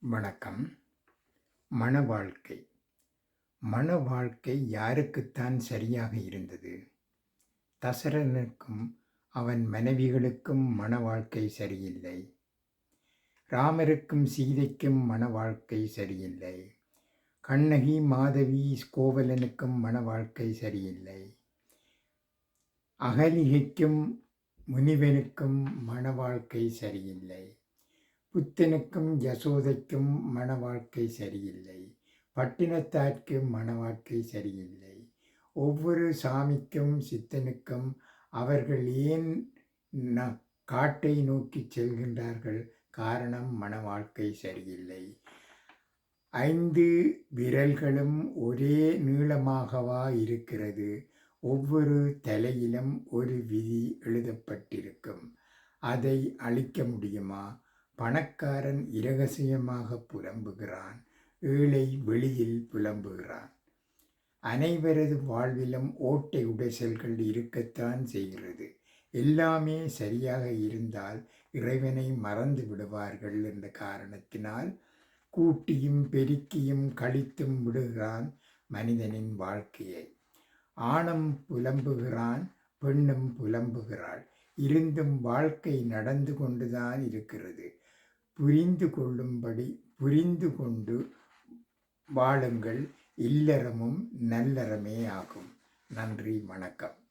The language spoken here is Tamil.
வணக்கம். மன வாழ்க்கை. மண வாழ்க்கை யாருக்குத்தான் சரியாக இருந்தது? தசரனுக்கும் அவன் மனைவிகளுக்கும் மண வாழ்க்கை சரியில்லை. ராமருக்கும் சீதைக்கும் மண வாழ்க்கை சரியில்லை. கண்ணகி மாதவி கோவலனுக்கும் மன வாழ்க்கை சரியில்லை. அகலிகைக்கும் முனிவனுக்கும் மன வாழ்க்கை சரியில்லை. புத்தனுக்கும் யசோதைக்கும் மன வாழ்க்கை சரியில்லை. பட்டினத்தார்க்கு மன வாழ்க்கை சரியில்லை. ஒவ்வொரு சாமிக்கும் சித்தனுக்கும் அவர்கள் ஏன் ந காட்டை நோக்கி செல்கின்றார்கள்? காரணம் மன வாழ்க்கை சரியில்லை. ஐந்து விரல்களும் ஒரே நீளமாகவா இருக்கிறது? ஒவ்வொரு தலையிலும் ஒரு விதி எழுதப்பட்டிருக்கும். அதை அழிக்க முடியுமா? பணக்காரன் இரகசியமாக புலம்புகிறான். ஏழை வெளியில் புலம்புகிறான். அனைவரது வாழ்விலும் ஓட்டை உடைசல்கள் இருக்கத்தான் செய்கிறது. எல்லாமே சரியாக இருந்தால் இறைவனை மறந்து விடுவார்கள் என்ற காரணத்தினால் கூட்டியும் பெருக்கியும் கழித்தும் விடுகிறான் மனிதனின் வாழ்க்கையை. ஆணும் புலம்புகிறான் பெண்ணும் புலம்புகிறாள். இருந்தும் வாழ்க்கை நடந்து கொண்டுதான் இருக்கிறது. புரிந்து கொள்ளும்படி புரிந்து கொண்டு வாழுங்கள். இல்லறமும் நல்லறமே ஆகும் நன்றி வணக்கம்.